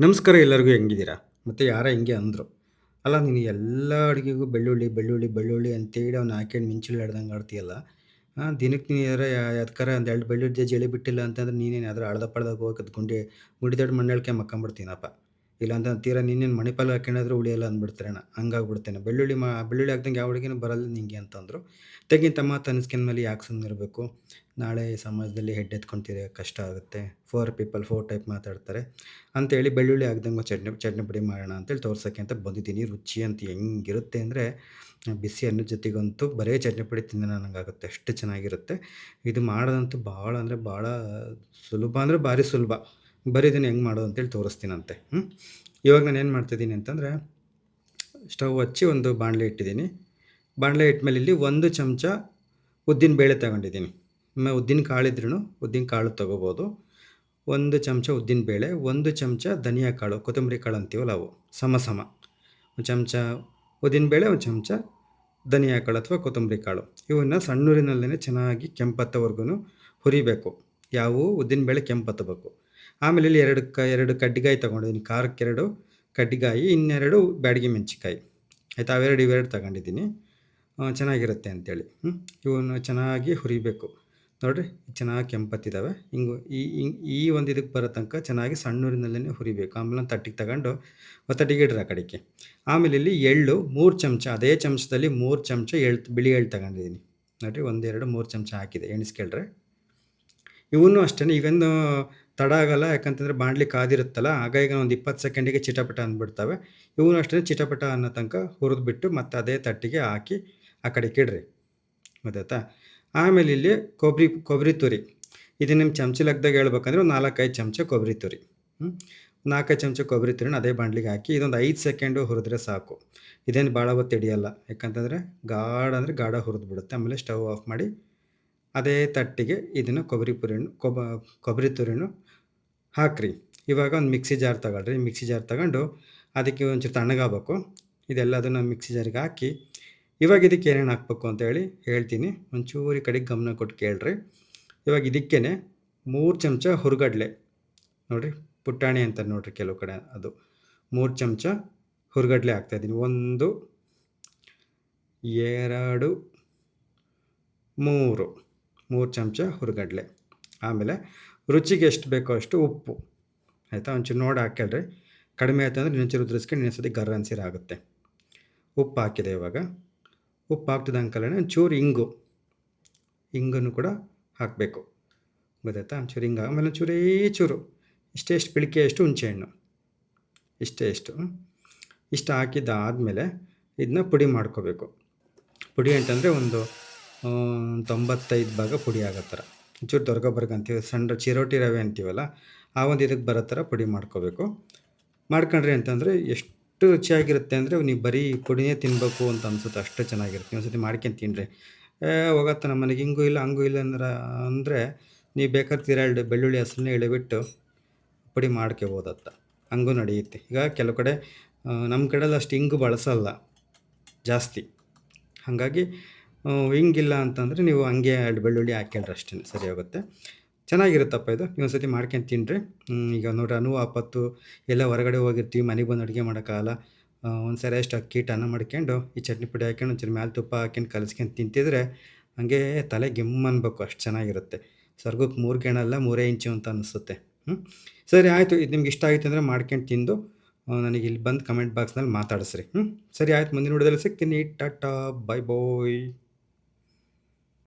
ನಮಸ್ಕಾರ ಎಲ್ಲರಿಗೂ ಹೆಂಗಿದ್ದೀರಾ? ಮತ್ತು ಯಾರ ಹೆಂಗೆ ಅಂದರು. "ಅಲ್ಲ ನೀನು ಎಲ್ಲ ಅಡುಗೆಗೂ ಬೆಳ್ಳುಳ್ಳಿ, ಬೆಳ್ಳುಳ್ಳಿ, ಬೆಳ್ಳುಳ್ಳಿ ಅಂತೇಳಿ ಅವ್ನು ಹಾಕ್ಯಂಡು ಮಿಂಚುಳ್ಳಿ ಆಡ್ದಂಗೆ ಆಡ್ತೀಯಲ್ಲ. ದಿನಕ್ಕೆ ನೀನು ಯಾರ ಯಾವ್ದಕ್ಕಾರ ಒಂದು ಎರಡು ಬೆಳ್ಳುಳ್ಳಿ ಜೇಳಿ ಬಿಟ್ಟಿಲ್ಲ ಅಂತಂದ್ರೆ ನೀನೇನು ಯಾವ್ದಾರು ಅಳ್ದ ಪಳ್ದಾಗ ಹೋಗಿ ಗುಂಡಿ ಗುಂಡಿ ದೊಡ್ಡ ಮಣ್ಣಳ್ಕೆ ಮಕ್ಕೊಂಬಿಡ್ತೀನಪ್ಪ. ಇಲ್ಲಾಂದ್ರೆ ತೀರಾ ನಿನ್ನೇನು ಮಣಿಪಾಲ್ ಹಾಕೊಂಡಾದ್ರು ಉಳಿಯಲ್ಲ ಅಂದ್ಬಿಡ್ತೀರೇನೋ ಹಂಗಾಗ್ಬಿಡ್ತೇನೆ. ಬೆಳ್ಳುಳ್ಳಿ ಮಾ, ಬೆಳ್ಳುಳ್ಳಿ ಹಾಕ್ದಂಗೆ ಯಾವ ಅಡುಗೆನೂ ಬರಲ್ಲ ನಿಂಗೆ ಅಂತಂದರು. ತಮ್ಮ ಮಾತು ಅನಿಸ್ಕೊಂಡ್ಮೇಲೆ ಯಾಕೆ ಸುಮ್ಮನಿರಬೇಕು? ನಾಳೆ ಸಮಾಜದಲ್ಲಿ ಹೆಡ್ ಎತ್ಕೊಂತೀರಿ, ಕಷ್ಟ ಆಗುತ್ತೆ. ಫೋರ್ ಪೀಪಲ್ ಫೋರ್ ಟೈಪ್ ಮಾತಾಡ್ತಾರೆ ಅಂತೇಳಿ ಬೆಳ್ಳುಳ್ಳಿ ಹಾಕ್ದಂಗೆ ಚಟ್ನಿ ಚಟ್ನಿ ಪುಡಿ ಮಾಡೋಣ ಅಂತೇಳಿ ತೋರ್ಸೋಕ್ಕೆ ಅಂತ ಬಂದಿದ್ದೀನಿ. ರುಚಿ ಅಂತ ಹೆಂಗಿರುತ್ತೆ ಅಂದರೆ ಬಿಸಿ ಅನ್ನ ಜೊತೆಗಂತೂ ಬರೇ ಚಟ್ನಿ ಪುಡಿ ನನಗೆ ನನಗಾಗುತ್ತೆ ಅಷ್ಟು ಚೆನ್ನಾಗಿರುತ್ತೆ. ಇದು ಮಾಡೋದಂತೂ ಭಾಳ ಅಂದರೆ ಭಾಳ ಸುಲಭ ಅಂದರೆ ಭಾರಿ ಸುಲಭ. ಬರೀ ಇದನ್ನು ಹೆಂಗೆ ಮಾಡೋದು ಅಂತೇಳಿ ತೋರಿಸ್ತೀನಂತೆ. ಹ್ಞೂ ಇವಾಗ ನಾನು ಏನು ಮಾಡ್ತಿದ್ದೀನಿ ಅಂತಂದರೆ ಸ್ಟವ್ ಹಚ್ಚಿ ಒಂದು ಬಾಣಲೆ ಇಟ್ಟಿದ್ದೀನಿ. ಬಾಣಲೆ ಇಟ್ಮೇಲೆ ಇಲ್ಲಿ ಒಂದು ಚಮಚ ಉದ್ದಿನ ಬೇಳೆ ತಗೊಂಡಿದ್ದೀನಿ. ಉದ್ದಿನ ಇದ್ರೂ ಉದ್ದಿನ ಕಾಳು ತೊಗೋಬೋದು. ಒಂದು ಚಮಚ ಉದ್ದಿನ ಬೇಳೆ, ಒಂದು ಚಮಚ ಧನಿಯಾ ಕಾಳು, ಕೊತ್ತಂಬರಿ ಕಾಳು ಅಂತೀವಲ್ಲ ಅವು ಸಮ ಸಮ. ಒಂದು ಚಮಚ ಉದ್ದಿನ ಬೇಳೆ, ಒಂದು ಚಮಚ ಧನಿಯಾ ಕಾಳು ಅಥವಾ ಕೊತ್ತಂಬರಿ ಕಾಳು. ಇವನ್ನ ಸಣ್ಣೂರಿನಲ್ಲೇ ಚೆನ್ನಾಗಿ ಕೆಂಪತ್ತವರೆಗೂ ಹುರಿಬೇಕು. ಯಾವುವು ಉದ್ದಿನ ಬೇಳೆ ಕೆಂಪತ್ತಬೇಕು. ಆಮೇಲೆ ಇಲ್ಲಿ ಎರಡು ಕ ಎರಡು ಕಡ್ಡಿಗಾಯಿ ತೊಗೊಂಡಿದ್ದೀನಿ. ಖಾರಕ್ಕೆ ಎರಡು ಕಡ್ಡಿಗಾಯಿ ಇನ್ನೆರಡು ಬ್ಯಾಡಿಗೆ ಮೆಣಸಿನ್ಕಾಯಿ ಆಯಿತಾ? ಅವೆರಡು ಇವೆರಡು ತಗೊಂಡಿದ್ದೀನಿ. ಚೆನ್ನಾಗಿರುತ್ತೆ ಅಂತೇಳಿ. ಹ್ಞೂ ಇವನ್ನು ಚೆನ್ನಾಗಿ ಹುರಿಬೇಕು. ನೋಡಿರಿ ಚೆನ್ನಾಗಿ ಕೆಂಪತ್ತಿದ್ದಾವೆ. ಹಿಂಗು ಈ ಈ ಒಂದು ಇದಕ್ಕೆ ಬರೋ ತನಕ ಚೆನ್ನಾಗಿ ಸಣ್ಣೂರಿನಲ್ಲೇ ಹುರಿಬೇಕು. ಆಮೇಲೆ ಒಂದು ತಟ್ಟಿಗೆ ತಗೊಂಡು ತಟ್ಟಿಗೆ ಇಡ್ರಿ ಆ ಕಡೆಗೆ. ಆಮೇಲೆ ಇಲ್ಲಿ ಎಳ್ಳು ಮೂರು ಚಮಚ ಅದೇ ಚಮಚದಲ್ಲಿ ಮೂರು ಚಮಚ ಎಳ್ ಬಿಳಿ ಎಳ್ಳು ತಗೊಂಡಿದ್ದೀನಿ. ನೋಡಿರಿ 1, 2, 3 ಚಮಚ ಹಾಕಿದೆ ಎಣಿಸ್ಕೊಳ್ರಿ. ಇವನ್ನೂ ಅಷ್ಟೇ ಇವೇನು ತಡ ಆಗಲ್ಲ ಯಾಕಂತಂದರೆ ಬಾಣಲಿ ಕಾದಿರುತ್ತಲ್ಲ ಆಗ ಈಗ ಒಂದು 20 ಸೆಕೆಂಡಿಗೆ ಚಿಟಪಟ ಅಂದ್ಬಿಡ್ತವೆ. ಇವನು ಅಷ್ಟೇ ಚಿಟಪಟ ಅನ್ನೋ ತನಕ ಹುರಿದ್ಬಿಟ್ಟು ಮತ್ತೆ ಅದೇ ತಟ್ಟಿಗೆ ಹಾಕಿ ಆ ಕಡೆ ಕಿಡ್ರಿ ಗೊತ್ತಾಯ್ತಾ? ಆಮೇಲೆ ಇಲ್ಲಿ ಕೊಬ್ಬರಿ ಕೊಬ್ಬರಿ ತುರಿ. ಇದು ನಿಮ್ಮ ಚಮಚ ಲಗ್ದಾಗ ಹೇಳ್ಬೇಕಂದ್ರೆ ಒಂದು 4, 5 ಚಮಚ ಕೊಬ್ಬರಿ ತುರಿ. ಹ್ಞೂ 4, 5 ಚಮಚ ಕೊಬ್ಬರಿ ತುರಿನ ಅದೇ ಬಾಣಲಿಗೆ ಹಾಕಿ ಇದೊಂದು ಐದು ಸೆಕೆಂಡು ಹುರಿದ್ರೆ ಸಾಕು. ಇದೇನು ಭಾಳ ಹೊತ್ತು ಹಿಡಿಯಲ್ಲ. ಯಾಕಂತಂದರೆ ಗಾಢ ಅಂದರೆ ಗಾಢ ಹುರಿದ್ಬಿಡುತ್ತೆ. ಆಮೇಲೆ ಸ್ಟವ್ ಆಫ್ ಮಾಡಿ ಅದೇ ತಟ್ಟಿಗೆ ಇದನ್ನು ಕೊಬ್ಬರಿ ಪುರಿನ ಕೊಬ್ಬ ಕೊಬ್ಬರಿ ತುರಿನು ಹಾಕ್ರಿ. ಇವಾಗ ಒಂದು ಮಿಕ್ಸಿ ಜಾರ್ ತಗೊಳ್ರಿ. ಮಿಕ್ಸಿ ಜಾರ್ ತಗೊಂಡು ಅದಕ್ಕೆ ಒಂಚೂರು ತಣ್ಣಗಾಗಬೇಕು. ಇದೆಲ್ಲದನ್ನು ಮಿಕ್ಸಿ ಜಾರಿಗೆ ಹಾಕಿ ಇವಾಗ ಇದಕ್ಕೆ ಏನೇನು ಹಾಕ್ಬೇಕು ಅಂತೇಳಿ ಹೇಳ್ತೀನಿ. ಒಂಚೂರು ಕಡೆಗೆ ಗಮನ ಕೊಟ್ಟು ಕೇಳ್ರಿ. ಇವಾಗ ಇದಕ್ಕೇ ಮೂರು ಚಮಚ ಹುರ್ಗಡ್ಲೆ ನೋಡಿರಿ ಪುಟಾಣಿ ಅಂತ ನೋಡಿರಿ ಕೆಲವು ಕಡೆ ಅದು. ಮೂರು ಚಮಚ ಹುರ್ಗಡ್ಲೆ ಹಾಕ್ತಾಯಿದ್ದೀನಿ. 1, 2, 3 3 ಚಮಚ ಹುರುಗಡಲೆ ಆಮೇಲೆ ರುಚಿಗೆ ಎಷ್ಟು ಬೇಕೋ ಅಷ್ಟು ಉಪ್ಪು ಆಯಿತಾ? ಒಂಚೂರು ನೋಡಿ ಹಾಕ್ಯಾಳ್ರಿ ಕಡಿಮೆ ಆಯ್ತು ಅಂದರೆ ಇನ್ನೊಂಚೂರು ಉದುರಿಸ್ಕೊಂಡು ಇನ್ನೊಂದ್ಸತಿ ಗರ್ರ ಆಗುತ್ತೆ. ಉಪ್ಪು ಹಾಕಿದೆ ಇವಾಗ. ಉಪ್ಪು ಹಾಕ್ತಿದ್ದಂಗೆಲೇ ಒಂಚೂರು ಇಂಗು. ಇಂಗನ್ನು ಕೂಡ ಹಾಕಬೇಕು. ಗೊತ್ತಾಯ್ತಾ? ಒಂಚೂರು ಹಿಂಗೆ ಆಮೇಲೆ ಒಂಚೂರೇ ಚೂರು ಇಷ್ಟೇ ಎಷ್ಟು ಇಷ್ಟು ಪಿಳಿಕೆಯಷ್ಟು ಹುಣಸೆಹಣ್ಣು. ಇಷ್ಟೇ ಎಷ್ಟು ಇಷ್ಟು ಹಾಕಿದ್ದಾದಮೇಲೆ ಇದನ್ನ ಪುಡಿ ಮಾಡ್ಕೋಬೇಕು. ಪುಡಿ ಅಂತಂದರೆ ಒಂದು 95 ಭಾಗ ಪುಡಿ ಆಗೋ ಥರ. ಒಂಚೂರು ದೊರಗಬರ್ಗ ಅಂತೀವಿ, ಸಣ್ಣ ಚಿರೋಟಿ ರವೆ ಅಂತೀವಲ್ಲ, ಆ ಒಂದು ಇದಕ್ಕೆ ಬರೋ ಥರ ಪುಡಿ ಮಾಡ್ಕೋಬೇಕು. ಮಾಡ್ಕೊಂಡ್ರಿ ಅಂತಂದರೆ ಎಷ್ಟು ರುಚಿಯಾಗಿರುತ್ತೆ ಅಂದರೆ ನೀವು ಬರೀ ಪುಡಿನೇ ತಿನ್ನಬೇಕು ಅಂತ ಅನ್ಸುತ್ತೆ, ಅಷ್ಟು ಚೆನ್ನಾಗಿರುತ್ತೆ. ಒಂದ್ಸತಿ ಮಾಡ್ಕೊಂಡು ತಿನ್ನಿರಿ. ಹೋಗತ್ತೆ ನಮ್ಮ ಮನೆಗೆ, ಹಿಂಗೂ ಇಲ್ಲ, ಹಂಗೂ ಇಲ್ಲ ಅಂದ್ರೆ ಅಂದರೆ ನೀವು ಬೇಕಾದ್ರೆ ತೀರಾ ಎರಡು ಬೆಳ್ಳುಳ್ಳಿ ಹೆಸರನ್ನೇ ಇಳಿಬಿಟ್ಟು ಪುಡಿ ಮಾಡ್ಕೋಬೋದತ್ತ ಹಂಗೂ ನಡೆಯುತ್ತೆ. ಈಗ ಕೆಲವು ಕಡೆ ನಮ್ಮ ಕಡೆಯಲ್ಲಿ ಅಷ್ಟು ಹಿಂಗು ಬಳಸಲ್ಲ ಜಾಸ್ತಿ. ಹಾಗಾಗಿ ಹಿಂಗಿಲ್ಲ ಅಂತಂದರೆ ನೀವು ಹಂಗೆ ಬೆಳ್ಳುಳ್ಳಿ ಹಾಕ್ಯಳ್ರಿ ಅಷ್ಟೇ, ಸರಿ ಹೋಗುತ್ತೆ. ಚೆನ್ನಾಗಿರುತ್ತಪ್ಪ ಇದು. ನೀವು ಒಂದ್ಸತಿ ಮಾಡ್ಕೊಂಡು ತಿನ್ನಿರಿ. ಈಗ ನೋಡ್ರಿ ಅನುವು ಆಪತ್ತು ಎಲ್ಲ ಹೊರಗಡೆ ಹೋಗಿರ್ತೀವಿ, ಮನೆಗೆ ಬಂದು ಅಡುಗೆ ಮಾಡೋಕ್ಕಾಗಲ್ಲ. ಒಂದು ಸರಿ ಅಷ್ಟು ಅಕ್ಕಿ ಟನ್ನ ಮಾಡ್ಕೊಂಡು ಈ ಚಟ್ನಿ ಪುಡಿ ಹಾಕ್ಕೊಂಡು ಒಂಚೂರು ಮ್ಯಾಲೆ ತುಪ್ಪ ಹಾಕ್ಯಂಡು ಕಲಿಸ್ಕೊಂಡು ತಿಂತಿದ್ರೆ ಹಂಗೆ ತಲೆ ಗೆಮ್ಮನ್ಬೇಕು ಅಷ್ಟು ಚೆನ್ನಾಗಿರುತ್ತೆ. ಸ್ವರ್ಗಕ್ಕೆ ಮೂರು ಗೆಣಲ್ಲ ಮೂರೇ ಇಂಚು ಅಂತ ಅನಿಸುತ್ತೆ. ಹ್ಞೂ ಸರಿ ಆಯಿತು. ಇದು ನಿಮ್ಗೆ ಇಷ್ಟ ಆಯಿತು ಅಂದರೆ ಮಾಡ್ಕೊಂಡು ತಿಂದು ನನಗೆ ಇಲ್ಲಿ ಬಂದು ಕಮೆಂಟ್ ಬಾಕ್ಸ್ನಲ್ಲಿ ಮಾತಾಡಿಸ್ರಿ. ಹ್ಞೂ ಸರಿ ಆಯ್ತು, ಮುಂದಿನ ವಿಡಿಯೋದಲ್ಲಿ ಸಿಗ್ತೀನಿ. ಟಾಟಾ ಬಾಯ್ ಬಾಯ್.